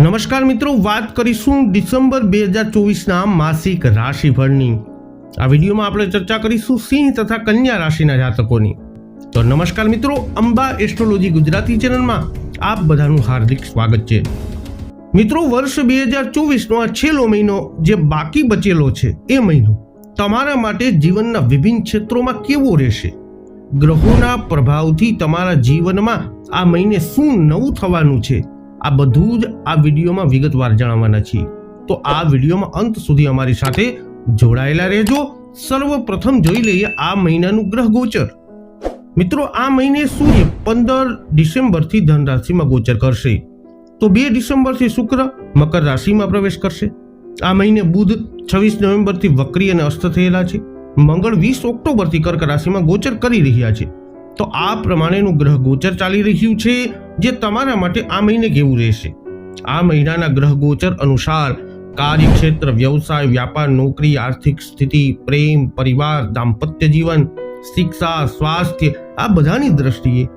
નમસ્કાર મિત્રો, વાત કરીશું ડિસેમ્બર બે હજાર ચોવીસના માસિક રાશિફળની. આ વિડીયોમાં આપણે ચર્ચા કરીશું સિંહ તથા કન્યા રાશિના જાતકોની. તો નમસ્કાર મિત્રો, અંબા એસ્ટ્રોલોજી ગુજરાતી ચેનલમાં આપ બધાનું હાર્દિક સ્વાગત છે. મિત્રો, વર્ષ બે હજાર ચોવીસનો આ છેલ્લો મહિનો જે બાકી બચેલો છે એ મહિનો તમારા માટે જીવનના વિભિન્ન ક્ષેત્રોમાં કેવો રહેશે? ગ્રહોના પ્રભાવથી તમારા જીવનમાં આ મહિને શું નવું થવાનું છે? આ બધું જ આ વિડીયોમાં વિગતવાર જણાવવાના છીએ. તો આ વિડીયોમાં અંત સુધી અમારી સાથે જોડાયેલા રહેજો. સર્વપ્રથમ જોઈ લઈએ આ મહિનાનું ગ્રહ ગોચર. મિત્રો, આ મહિને સૂર્ય પંદર ડિસેમ્બરથી ધન રાશિમાં ગોચર કરશે. તો બે ડિસેમ્બરથી શુક્ર, મકર રાશિમાં પ્રવેશ કરશે. આ મહિને બુધ છવ્વીસ નવેમ્બરથી વક્રી અને અસ્ત થયેલા છે. મંગળ વીસ ઓક્ટોબરથી કર્ક રાશિમાં ગોચર કરી રહ્યા છે. તો આ પ્રમાણેનું ગ્રહ ગોચર ચાલી રહ્યું છે, જે તમારા માટે આ મહિને કેવું રહેશે? આ મહિનાના ગ્રહ ગોચર અનુસાર કાર્યક્ષેત્ર, વ્યવસાય, વ્યાપાર, નોકરી, આર્થિક સ્થિતિ, પ્રેમ, પરિવાર, દાંપત્ય જીવન, શિક્ષા, સ્વાસ્થ્ય, આ બધાની દ્રષ્ટિએ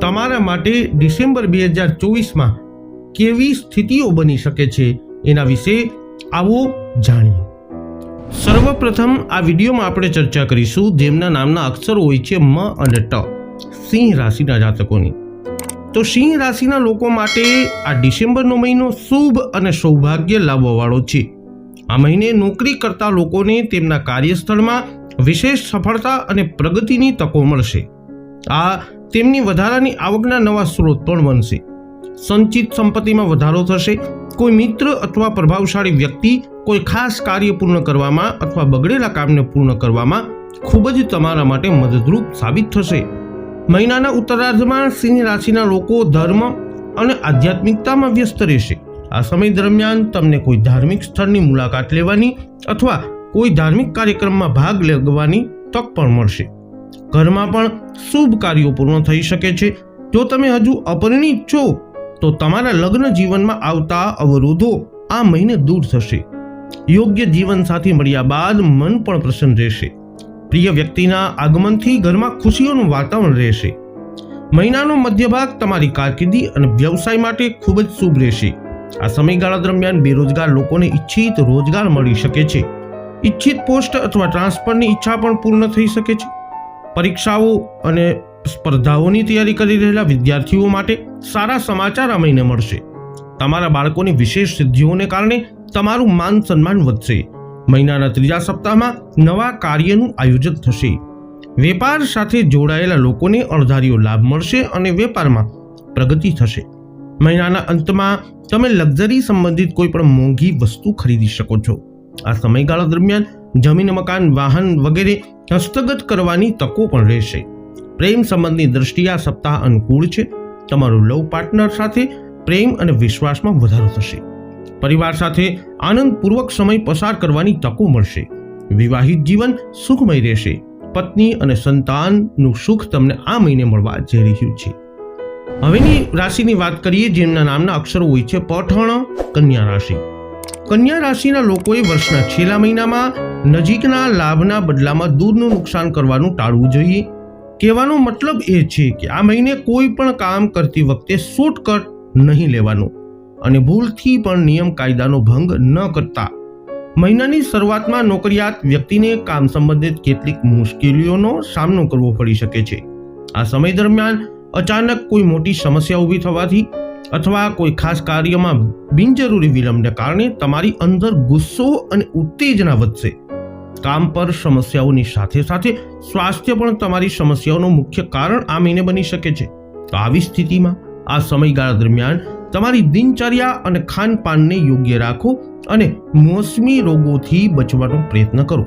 તમારા માટે ડિસેમ્બર બે હજાર ચોવીસમાં કેવી સ્થિતિઓ બની શકે છે એના વિશે આવો જાણીએ. સર્વપ્રથમ આ વિડીયોમાં આપણે ચર્ચા કરીશું જેમના નામના અક્ષરો હોય છે મ અને ટ. સિંહ રાશિના જાતકોની. તો સિંહ રાશિના લોકો માટે આ ડિસેમ્બરનો મહિનો શુભ અને સૌભાગ્ય લાવવાવાળો છે. આ મહિને નોકરી કરતા લોકોને તેમના કાર્યસ્થળમાં વિશેષ સફળતા અને પ્રગતિની તકો મળશે. આ તેમની વધારાની આવકના નવા સ્ત્રોત પણ બનશે. સંચિત સંપત્તિમાં વધારો થશે. કોઈ મિત્ર અથવા પ્રભાવશાળી વ્યક્તિ કોઈ ખાસ કાર્ય પૂર્ણ કરવામાં અથવા બગડેલા કામને પૂર્ણ કરવામાં ખૂબ જ તમારા માટે મદદરૂપ સાબિત થશે. મહિનાના ઉત્તરાર્ધમાં સિંહ રાશિના લોકો ધર્મ અને આધ્યાત્મિકતામાં વ્યસ્ત રહેશે. આ સમય દરમિયાન તમને કોઈ ધાર્મિક સ્થળની મુલાકાત લેવાની અથવા કોઈ ધાર્મિક કાર્યક્રમમાં ભાગ લેવાની તક પણ મળશે. ઘરમાં પણ શુભ કાર્યો પૂર્ણ થઈ શકે છે. જો તમે હજુ અપરિણિત છો, તો તમારા લગ્ન જીવનમાં આવતા અવરોધો આ મહિને દૂર થશે. યોગ્ય જીવન સાથી મળ્યા બાદ મન પણ પ્રસન્ન રહેશે. પ્રિય વ્યક્તિના આગમનથી ઘરમાં ખુશીઓનું વાતાવરણ રહેશે. મહિનાનો મધ્યભાગ તમારી કારકિર્દી અને વ્યવસાય માટે ખૂબ જ શુભ રહેશે. આ સમયગાળા દરમિયાન બેરોજગાર લોકોને ઈચ્છિત રોજગાર મળી શકે છે. ઈચ્છિત પોસ્ટ અથવા ટ્રાન્સફરની ઈચ્છા પણ પૂર્ણ થઈ શકે છે. પરીક્ષાઓ અને સ્પર્ધાઓની તૈયારી કરી રહેલા વિદ્યાર્થીઓ માટે સારા સમાચાર આ મહિને મળશે. તમારા બાળકોની વિશેષ સિદ્ધિઓને કારણે તમારું માન સન્માન વધશે. મહિનાના ત્રીજા સપ્તાહમાં નવા કાર્યનું આયોજન થશે. વેપાર સાથે જોડાયેલા લોકોને અણધાર્યો લાભ મળશે અને વેપારમાં પ્રગતિ થશે. મહિનાના અંતમાં તમે લક્ઝરી સંબંધિત કોઈ પણ મોંઘી વસ્તુ ખરીદી શકો છો. આ સમયગાળા દરમિયાન જમીન, મકાન, વાહન વગેરે હસ્તગત કરવાની તકો પણ રહેશે. પ્રેમ સંબંધની દ્રષ્ટિએ આ સપ્તાહ અનુકૂળ છે. તમારું લવ પાર્ટનર સાથે પ્રેમ અને વિશ્વાસમાં વધારો થશે. પરિવાર સાથે આનંદપૂર્વક સમય પસાર કરવાની તકો મળશે. વિવાહિત જીવન સુખમય રહેશે. પત્ની અને સંતાનનું સુખ તમને આ મહિને મળવા જઈ રહ્યું છે. હવેની રાશિની વાત કરીએ જેમના નામના અક્ષરો હોય છે પઠણ, કન્યા રાશિ. કન્યા રાશિના લોકોએ વર્ષના છેલ્લા મહિનામાં નજીકના લાભના બદલામાં દૂરનું નુકસાન કરવાનું ટાળવું જોઈએ. કહેવાનો મતલબ એ છે કે આ મહિને કોઈ પણ કામ કરતી વખતે શોર્ટકટ નહીં લેવાનું. અને ભૂલથી પણ નિયમ કાયદાનો ભંગ ન કરતા. મહિનાની શરૂઆતમાં નોકરિયાત વ્યક્તિને કામ સંબંધિત કેટલીક મુશ્કેલીઓનો સામનો કરવો પડી શકે છે. આ સમય દરમિયાન અચાનક કોઈ મોટી સમસ્યા ઊભી થવાથી અથવા કોઈ ખાસ કાર્યમાં બિનજરૂરી વિલંબને કારણે તમારી અંદર ગુસ્સો અને ઉત્તેજના વધશે. કામ પર સમસ્યાઓની સાથે સાથે સ્વાસ્થ્ય પણ તમારી સમસ્યાઓનું મુખ્ય કારણ આ મહિને બની શકે છે. તો આવી સ્થિતિમાં આ સમયગાળા દરમિયાન તમારી દિનચર્યા અને ખાનપાનને યોગ્ય રાખો અને મોસમી રોગોથી બચવાનો પ્રયત્ન કરો.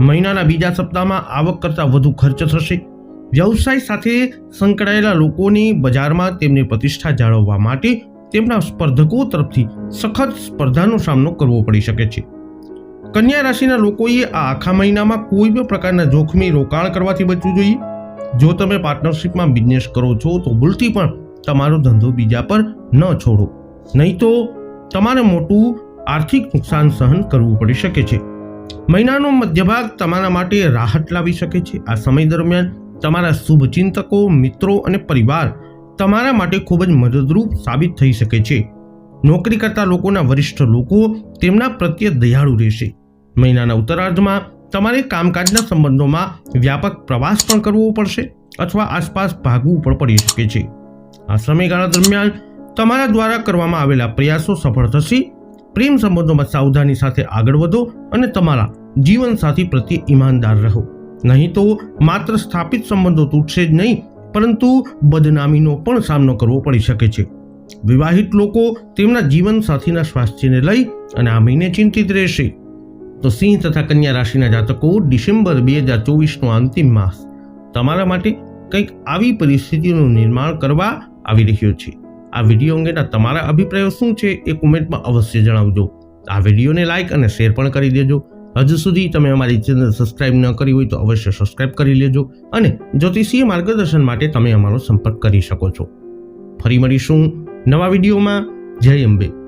મહિનાના બીજા સપ્તાહમાં આવક કરતાં વધુ ખર્ચ થશે. વ્યવસાય સાથે સંકળાયેલા લોકોની બજારમાં તેમની પ્રતિષ્ઠા જાળવવા માટે તેમના સ્પર્ધકો તરફથી સખત સ્પર્ધાનો સામનો કરવો પડી શકે છે. કન્યા રાશિના લોકોએ આ આખા મહિનામાં કોઈ પણ પ્રકારના જોખમી રોકાણ કરવાથી બચવું જોઈએ. જો તમે પાર્ટનરશિપમાં બિઝનેસ કરો છો તો ભૂલથી પણ તમારો ધંધો બીજા પર ન છોડો. નહીં તો તમારે મોટું આર્થિક નુકસાન સહન કરવું પડી શકે છે. મહિનાનો મધ્યભાગ તમારા માટે રાહત લાવી શકે છે. આ સમય દરમિયાન તમારા શુભચિંતકો મિત્રો અને પરિવાર તમારા માટે ખૂબ જ મદદરૂપ સાબિત થઈ શકે છે. નોકરી કરતા લોકોના વરિષ્ઠ લોકો તેમના પ્રત્યે દયાળુ રહેશે. મહિનાના ઉત્તરાર્ધમાં તમારે કામકાજના સંબંધોમાં વ્યાપક પ્રવાસ પણ કરવો પડશે અથવા આસપાસ ભાગવું પણ પડી શકે છે. આ સમયગાળા દરમિયાન તમારા દ્વારા કરવામાં આવેલા પ્રયાસો સફળ થશે. પ્રેમ સંબંધોમાં સાવધાની સાથે આગળ વધો અને તમારા જીવનસાથી પ્રત્યે ઈમાનદાર રહો. નહીં તો માત્ર સ્થાપિત સંબંધો તૂટશે જ નહીં, પરંતુ બદનામીનો પણ સામનો કરવો પડી શકે છે. વિવાહિત લોકો તેમના જીવનસાથીના સ્વાસ્થ્યને લઈ અને આ મહિને ચિંતિત રહેશે. તો સિંહ તથા કન્યા રાશિના જાતકો ડિસેમ્બર બે હજાર ચોવીસનો અંતિમ માસ તમારા માટે કંઈક આવી પરિસ્થિતિનું નિર્માણ કરવા આવી રહ્યો છે. આ વીડિયો અંગેના તમારા અભિપ્રાયો શું છે એ કોમેન્ટમાં અવશ્ય જણાવજો. આ વિડીયોને લાઇક અને શેર પણ કરી દેજો. હજુ સુધી તમે અમારી ચેનલ સબસ્ક્રાઇબ ન કરી હોય તો અવશ્ય સબસ્ક્રાઇબ કરી લેજો અને જ્યોતિષીય માર્ગદર્શન માટે તમે અમારો સંપર્ક કરી શકો છો. ફરી મળીશું નવા વિડીયોમાં. જય અંબે.